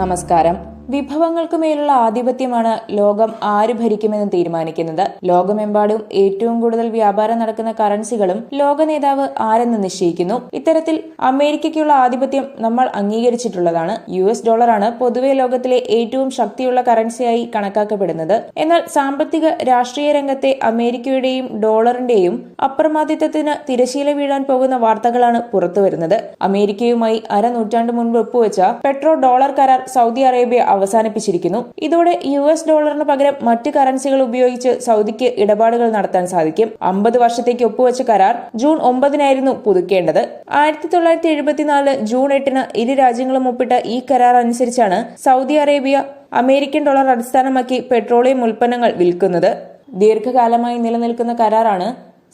നമസ്കാരം. വിഭവങ്ങൾക്ക് മേലുള്ള ആധിപത്യമാണ് ലോകം ആര് ഭരിക്കുമെന്ന് തീരുമാനിക്കുന്നത്. ലോകമെമ്പാടും ഏറ്റവും കൂടുതൽ വ്യാപാരം നടക്കുന്ന കറൻസികളും ലോക നേതാവ് ആരെന്ന് നിശ്ചയിക്കുന്നു. ഇത്തരത്തിൽ അമേരിക്കയ്ക്കുള്ള ആധിപത്യം നമ്മൾ അംഗീകരിച്ചിട്ടുള്ളതാണ്. യു എസ് ഡോളറാണ് പൊതുവെ ലോകത്തിലെ ഏറ്റവും ശക്തിയുള്ള കറൻസിയായി കണക്കാക്കപ്പെടുന്നത്. എന്നാൽ സാമ്പത്തിക രാഷ്ട്രീയ രംഗത്തെ അമേരിക്കയുടെയും ഡോളറിന്റെയും അപ്രമാദിത്വത്തിന് തിരശീല വീഴാൻ പോകുന്ന വാർത്തകളാണ് പുറത്തുവരുന്നത്. അമേരിക്കയുമായി അരനൂറ്റാണ്ട് മുൻപ് ഒപ്പുവെച്ച പെട്രോ ഡോളർ കരാർ സൗദി അറേബ്യ അവസാനിപ്പിച്ചിരിക്കുന്നു. ഇതോടെ യു എസ് ഡോളറിന് പകരം മറ്റ് കറൻസികൾ ഉപയോഗിച്ച് സൗദിക്ക് ഇടപാടുകൾ നടത്താൻ സാധിക്കും. അമ്പത് വർഷത്തേക്ക് ഒപ്പുവെച്ച കരാർ ജൂൺ ഒമ്പതിനായിരുന്നു പുതുക്കേണ്ടത്. ആയിരത്തി തൊള്ളായിരത്തി എഴുപത്തിനാല് ജൂൺ എട്ടിന് ഇരു രാജ്യങ്ങളും ഒപ്പിട്ട ഈ കരാർ അനുസരിച്ചാണ് സൗദി അറേബ്യ അമേരിക്കൻ ഡോളർ അടിസ്ഥാനമാക്കി പെട്രോളിയം ഉൽപ്പന്നങ്ങൾ വിൽക്കുന്നത്. ദീർഘകാലമായി നിലനിൽക്കുന്ന കരാറാണ്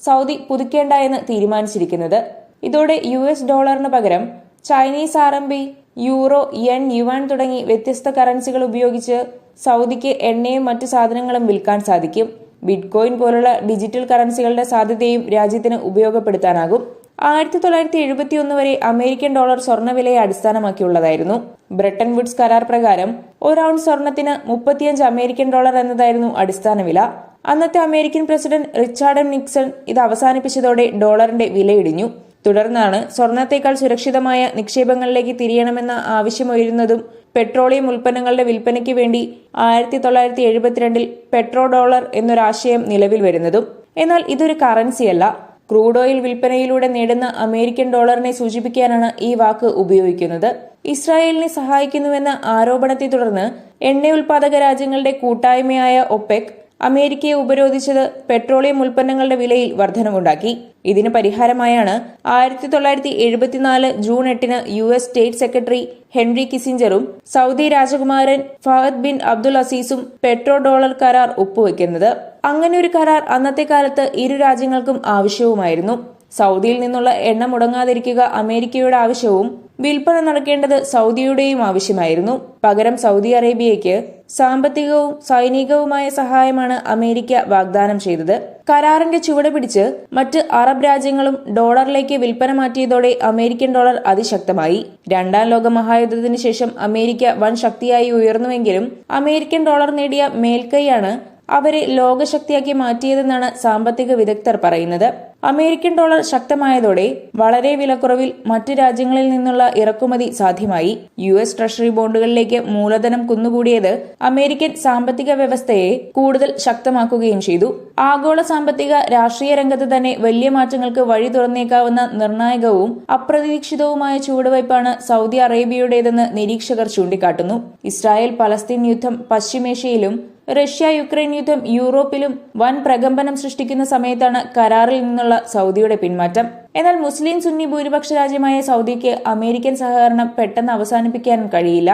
സൗദി പുതുക്കേണ്ട എന്ന് തീരുമാനിച്ചിരിക്കുന്നത്. ഇതോടെ യു എസ് ഡോളറിന് പകരം Chinese R M B euro yen yuan തുടങ്ങി വ്യത്യസ്ത കറൻസികൾ ഉപയോഗിച്ച് സൗദിക്ക് എണ്ണയും മറ്റു സാധനങ്ങളും വിൽക്കാൻ സാധിക്കും. ബിറ്റ്കോയിൻ പോലുള്ള ഡിജിറ്റൽ കറൻസികളുടെ സാധ്യതയും രാജ്യത്തിന് ഉപയോഗപ്പെടുത്താനാകും. ആയിരത്തി തൊള്ളായിരത്തി എഴുപത്തി ഒന്ന് വരെ അമേരിക്കൻ ഡോളർ സ്വർണവിലയെ അടിസ്ഥാനമാക്കിയുള്ളതായിരുന്നു. ബ്രിട്ടൻ വുഡ്സ് കരാർ പ്രകാരം ഒരു ഔൺസ് സ്വർണത്തിന് മുപ്പത്തിയഞ്ച് അമേരിക്കൻ ഡോളർ എന്നതായിരുന്നു അടിസ്ഥാന വില. അന്നത്തെ American president Richard M. Nixon ഇത് അവസാനിപ്പിച്ചതോടെ ഡോളറിന്റെ വിലയിടിഞ്ഞു. തുടർന്നാണ് സ്വർണത്തേക്കാൾ സുരക്ഷിതമായ നിക്ഷേപങ്ങളിലേക്ക് തിരിയണമെന്ന ആവശ്യമുയരുന്നതും പെട്രോളിയം ഉൽപ്പന്നങ്ങളുടെ വിൽപ്പനയ്ക്ക് വേണ്ടി ആയിരത്തി തൊള്ളായിരത്തി എഴുപത്തിരണ്ടിൽ പെട്രോ ഡോളർ എന്നൊരാശയം നിലവിൽ വരുന്നതും എന്നാൽ ഇതൊരു കറൻസിയല്ല. ക്രൂഡ് ഓയിൽ വിൽപ്പനയിലൂടെ നേടുന്ന അമേരിക്കൻ ഡോളറിനെ സൂചിപ്പിക്കാനാണ് ഈ വാക്ക് ഉപയോഗിക്കുന്നത്. ഇസ്രായേലിനെ സഹായിക്കുന്നുവെന്ന ആരോപണത്തെ തുടർന്ന് എണ്ണ ഉൽപാദക രാജ്യങ്ങളുടെ കൂട്ടായ്മയായ ഒപെക് അമേരിക്കയെ ഉപരോധിച്ചത് പെട്രോളിയം ഉൽപ്പന്നങ്ങളുടെ വിലയിൽ വർധനവുണ്ടാക്കി. ഇതിന് പരിഹാരമായാണ് ആയിരത്തി തൊള്ളായിരത്തി എഴുപത്തിനാല് ജൂൺ എട്ടിന് U S state secretary Henry കിസിഞ്ചറും Saudi രാജകുമാരൻ ഫഹദ് ബിൻ അബ്ദുൽ അസീസും പെട്രോ ഡോളർ കരാർ ഒപ്പുവെക്കുന്നത്. അങ്ങനെ ഒരു കരാർ അന്നത്തെ കാലത്ത് ഇരു രാജ്യങ്ങൾക്കും ആവശ്യവുമായിരുന്നു. സൗദിയിൽ നിന്നുള്ള എണ്ണ മുടങ്ങാതിരിക്കുക അമേരിക്കയുടെ ആവശ്യവും വിൽപ്പന നടക്കേണ്ടത് സൗദിയുടെയും ആവശ്യമായിരുന്നു. പകരം സൗദി അറേബ്യയ്ക്ക് സാമ്പത്തികവും സൈനികവുമായ സഹായമാണ് അമേരിക്ക വാഗ്ദാനം ചെയ്തത്. കരാറിന്റെ ചുവട് പിടിച്ച് മറ്റ് അറബ് രാജ്യങ്ങളും ഡോളറിലേക്ക് വിൽപ്പന മാറ്റിയതോടെ അമേരിക്കൻ ഡോളർ അതിശക്തമായി. രണ്ടാം ലോക മഹായുദ്ധത്തിന് ശേഷം അമേരിക്ക വൻ ശക്തിയായി ഉയർന്നുവെങ്കിലും അമേരിക്കൻ ഡോളർ നേടിയ മേൽക്കൈയാണ് അവരെ ലോകശക്തിയാക്കി മാറ്റിയതെന്നാണ് സാമ്പത്തിക വിദഗ്ധർ പറയുന്നത്. അമേരിക്കൻ ഡോളർ ശക്തമായതോടെ വളരെ വിലക്കുറവിൽ മറ്റ് രാജ്യങ്ങളിൽ നിന്നുള്ള ഇറക്കുമതി സാധ്യമായി. യു എസ് ട്രഷറി ബോണ്ടുകളിലേക്ക് മൂലധനം കുന്നുകൂടിയത് അമേരിക്കൻ സാമ്പത്തിക വ്യവസ്ഥയെ കൂടുതൽ ശക്തമാക്കുകയും ചെയ്തു. ആഗോള സാമ്പത്തിക രാഷ്ട്രീയ രംഗത്ത് തന്നെ വലിയ മാറ്റങ്ങൾക്ക് വഴി തുറന്നേക്കാവുന്ന നിർണായകവും അപ്രതീക്ഷിതവുമായ ചുവടുവയ്പാണ് സൗദി അറേബ്യയുടേതെന്ന് നിരീക്ഷകർ ചൂണ്ടിക്കാട്ടുന്നു. ഇസ്രായേൽ പലസ്തീൻ യുദ്ധം പശ്ചിമേഷ്യയിലും റഷ്യ യുക്രൈൻ യുദ്ധം യൂറോപ്പിലും വൻ പ്രകമ്പനം സൃഷ്ടിക്കുന്ന സമയത്താണ് കരാറിൽ നിന്നുള്ള സൗദിയുടെ പിന്മാറ്റം. എന്നാൽ മുസ്ലിം സുന്നി ഭൂരിപക്ഷ രാജ്യമായ സൗദിക്ക് അമേരിക്കൻ സഹകരണം പെട്ടെന്ന് അവസാനിപ്പിക്കാനും കഴിയില്ല.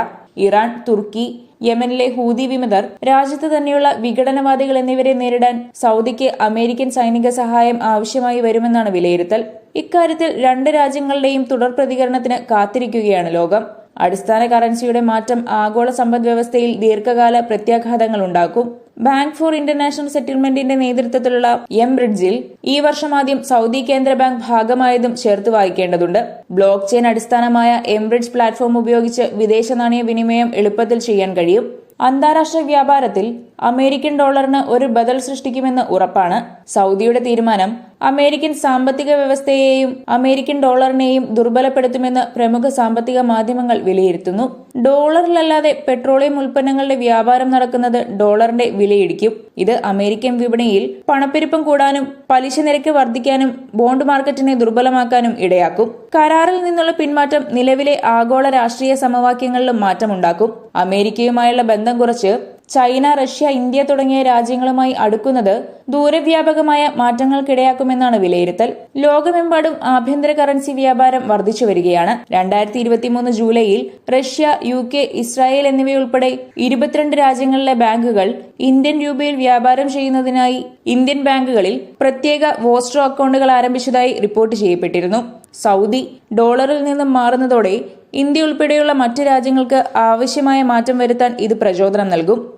ഇറാൻ തുർക്കി യമനിലെ ഹൂതി വിമതർ രാജ്യത്ത് തന്നെയുള്ള വിഘടനവാദികൾ എന്നിവരെ നേരിടാൻ സൗദിക്ക് അമേരിക്കൻ സൈനിക സഹായം ആവശ്യമായി വരുമെന്നാണ് വിലയിരുത്തൽ. ഇക്കാര്യത്തിൽ രണ്ട് രാജ്യങ്ങളുടെയും തുടർ പ്രതികരണത്തിന് കാത്തിരിക്കുകയാണ് ലോകം. അടിസ്ഥാന കറൻസിയുടെ മാറ്റം ആഗോള സമ്പദ് വ്യവസ്ഥയിൽ ദീർഘകാല പ്രത്യാഘാതങ്ങൾ ഉണ്ടാക്കും. ബാങ്ക് ഫോർ ഇന്റർനാഷണൽ സെറ്റിൽമെന്റിന്റെ നേതൃത്വത്തിലുള്ള എം ബ്രിഡ്ജിൽ ഈ വർഷം ആദ്യം സൗദി കേന്ദ്ര ബാങ്ക് ഭാഗമായതും ചേർത്ത് വായിക്കേണ്ടതുണ്ട്. ബ്ലോക്ക് ചെയിൻ അടിസ്ഥാനമായ എം ബ്രിഡ്ജ് പ്ലാറ്റ്ഫോം ഉപയോഗിച്ച് വിദേശ നാണയ വിനിമയം എളുപ്പത്തിൽ ചെയ്യാൻ കഴിയും. അന്താരാഷ്ട്ര വ്യാപാരത്തിൽ അമേരിക്കൻ ഡോളറിന് ഒരു ബദൽ സൃഷ്ടിക്കുമെന്ന് ഉറപ്പാണ്. സൗദിയുടെ തീരുമാനം അമേരിക്കൻ സാമ്പത്തിക വ്യവസ്ഥയെയും അമേരിക്കൻ ഡോളറിനെയും ദുർബലപ്പെടുത്തുമെന്ന് പ്രമുഖ സാമ്പത്തിക മാധ്യമങ്ങൾ വിലയിരുത്തുന്നു. ഡോളറിലല്ലാതെ പെട്രോളിയം ഉൽപ്പന്നങ്ങളുടെ വ്യാപാരം നടക്കുന്നത് ഡോളറിന്റെ വിലയിടിക്കും. ഇത് അമേരിക്കൻ വിപണിയിൽ പണപ്പെരുപ്പം കൂടാനും പലിശ നിരക്ക് വർദ്ധിക്കാനും ബോണ്ട് മാർക്കറ്റിനെ ദുർബലമാക്കാനും ഇടയാക്കും. കരാറിൽ നിന്നുള്ള പിന്മാറ്റം നിലവിലെ ആഗോള രാഷ്ട്രീയ സമവാക്യങ്ങളിലും മാറ്റമുണ്ടാക്കും. അമേരിക്കയുമായുള്ള ബന്ധം കുറച്ച് ചൈന റഷ്യ ഇന്ത്യ തുടങ്ങിയ രാജ്യങ്ങളുമായി അടുക്കുന്നത് ദൂരവ്യാപകമായ മാറ്റങ്ങൾക്കിടയാക്കുമെന്നാണ് വിലയിരുത്തൽ. ലോകമെമ്പാടും ആഭ്യന്തര കറൻസി വ്യാപാരം വർദ്ധിച്ചു വരികയാണ്. രണ്ടായിരത്തി ഇരുപത്തിമൂന്ന് ജൂലൈയിൽ റഷ്യ യു കെ ഇസ്രായേൽ എന്നിവയുൾപ്പെടെ ഇരുപത്തിരണ്ട് രാജ്യങ്ങളിലെ ബാങ്കുകൾ ഇന്ത്യൻ രൂപയിൽ വ്യാപാരം ചെയ്യുന്നതിനായി ഇന്ത്യൻ ബാങ്കുകളിൽ പ്രത്യേക വോസ്ട്രോ അക്കൗണ്ടുകൾ ആരംഭിച്ചതായി റിപ്പോർട്ട് ചെയ്യപ്പെട്ടിരുന്നു. സൗദി ഡോളറിൽ നിന്നും മാറുന്നതോടെ ഇന്ത്യ ഉൾപ്പെടെയുള്ള മറ്റ് രാജ്യങ്ങൾക്ക് ആവശ്യമായ മാറ്റം വരുത്താൻ ഇത് പ്രചോദനം നൽകും.